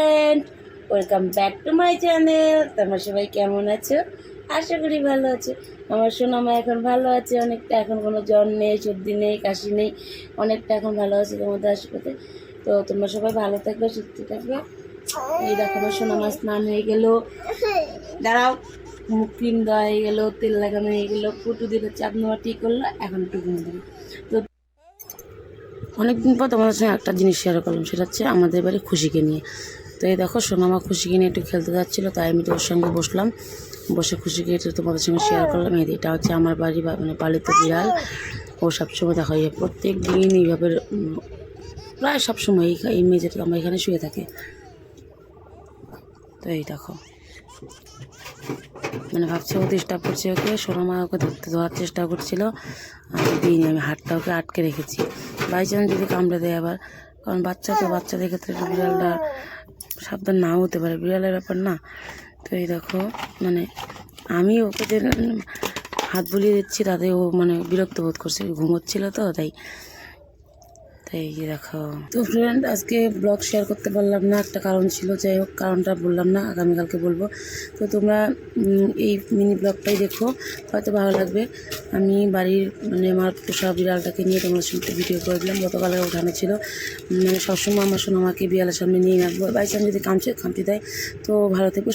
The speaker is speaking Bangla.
Friend welcome back to my channel তোমার সবাই কেমন আছো? আশা করি ভালো আছো। আমার সোনামা এখন ভালো আছে, অনেকটা এখন কোনো জ্বর নেই, সর্দি নেই, কাশি নেই, অনেকটা এখন ভালো আছে তোমাদের আশীর্বাদে। তো তোমরা সবাই ভালো থাকবে, সুস্থ থাকবে। এই দেখো আমার সোনামা স্নান হয়ে গেল। দাঁড়াও, মুখ ক্রিম দেওয়া হয়ে গেলো, তেল লাগানো হয়ে গেলো ফুটু দিলে চাপ নেওয়া ঠিক করল, এখন একটু ঘুমিয়ে দেবো। তো অনেকদিন পর তোমাদের সঙ্গে একটা জিনিস শেয়ার করলাম, সেটা হচ্ছে আমাদের বাড়ি খুশিকে নিয়ে। তো এই দেখো, সোনামা খুশিকে নিয়ে একটু খেলতে যাচ্ছিল, তাই আমি তো ওর সঙ্গে বসলাম। বসে খুশিকে একটু তোমাদের সঙ্গে শেয়ার করলাম। এই এটা হচ্ছে আমার বাড়ি মানে পালিত বিড়াল। ও সবসময় দেখা যায় প্রত্যেক দিন এইভাবে প্রায় সবসময় এই এই মেঝেটা আমার এখানে শুয়ে থাকে। তো এই দেখো। মানে ভাবছে ও ডিস্টার্ব করছে ওকে, সোনামা ওকে ধরতে ধরার চেষ্টা করছিল। আমি দিইনি, আমি হাতটা ওকে আটকে রেখেছি। বাই চান্স যদি কামড়ে দেয় আবার। কারণ বাচ্চা তো বাচ্চাদের ক্ষেত্রে বিড়ালটা সাবধান নাও হতে পারে। বিড়ালের ব্যাপার না। তো এই দেখো মানে আমি ওকে যে হাত বুলিয়ে দিচ্ছি, তাতে ও মানে বিরক্ত বোধ করছে। ঘুমোচ্ছিল তো, তাই তাই এই দেখো তো ফ্রেন্ড আজকে ব্লগ শেয়ার করতে পারলাম না, একটা কারণ ছিল, যাই হোক, কারণটা বললাম না, আগামীকালকে বলব। তো তোমরা এই মিনি ব্লগটাই দেখো, হয়তো ভালো লাগবে। আমি বাড়ির মানে আমার পোষা বিড়ালটাকে নিয়ে তোমার সঙ্গে ভিডিও করে দিলাম গতকালে ওঠানো ছিল মানে সবসময় আমার শোনো আমাকে বিড়ালের সামনে নিয়ে রাখব। বাই চান্স যদি কামছে খামচি দেয়, তো ভালো থেকো